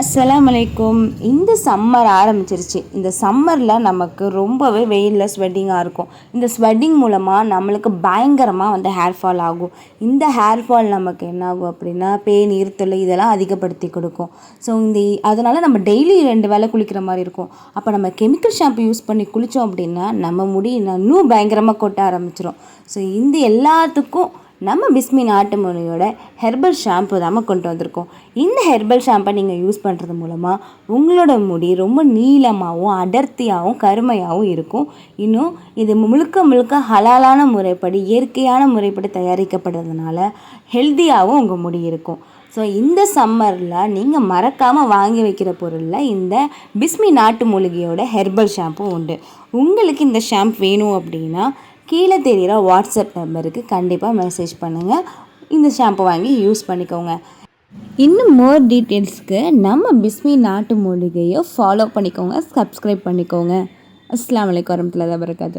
அஸ்ஸலாமு அலைக்கும் இந்த சம்மர் ஆரம்பிச்சிருச்சு. இந்த சம்மரில் நமக்கு ரொம்பவே வெயிலில் ஸ்வெட்டிங்காக இருக்கும். இந்த ஸ்வெட்டிங் மூலமாக நம்மளுக்கு பயங்கரமாக வந்து ஹேர் ஃபால் ஆகும். இந்த ஹேர் ஃபால் நமக்கு என்ன ஆகும் அப்படின்னா பேன் இருத்தல் இதெல்லாம் அதிகப்படுத்தி கொடுக்கும். ஸோ இந்த அதனால் நம்ம டெய்லி ரெண்டு வேளை குளிக்கிற மாதிரி இருக்கும். அப்போ நம்ம கெமிக்கல் ஷாம்பு யூஸ் பண்ணி குளித்தோம் அப்படின்னா நம்ம முடி இன்னும் பயங்கரமாக கொட்ட ஆரம்பிச்சிடும் ஸோ இந்த எல்லாத்துக்கும் நம்ம பிஸ்மி நாட்டு மொழியோட ஹெர்பல் ஷாம்பு தான் கொண்டு வந்திருக்கோம். இந்த ஹெர்பல் ஷாம்பை நீங்கள் யூஸ் பண்ணுறது மூலமாக உங்களோட முடி ரொம்ப நீளமாகவும் அடர்த்தியாகவும் கருமையாகவும் இருக்கும். இன்னும் இது முழுக்க முழுக்க ஹலாலான முறைப்படி இயற்கையான முறைப்படி தயாரிக்கப்படுறதுனால ஹெல்த்தியாகவும் உங்கள் முடி இருக்கும். ஸோ இந்த சம்மரில் நீங்கள் மறக்காமல் வாங்கி வைக்கிற பொருளில் இந்த பிஸ்மி நாட்டு மூலிகையோட ஹெர்பல் ஷாம்பு உண்டு. உங்களுக்கு இந்த ஷாம்பு வேணும் அப்படின்னா கீழே தெரிகிற வாட்ஸ்அப் நம்பருக்கு கண்டிப்பாக மெசேஜ் பண்ணுங்கள் இந்த ஷாம்பு வாங்கி யூஸ் பண்ணிக்கோங்க. இன்னும் மோர் டீட்டெயில்ஸ்க்கு நம்ம பிஸ்மி நாட்டு மூலிகையை ஃபாலோ பண்ணிக்கோங்க. சப்ஸ்கிரைப் பண்ணிக்கோங்க. அஸ்லாம் வலைக்கம் தான் வபரகாத்து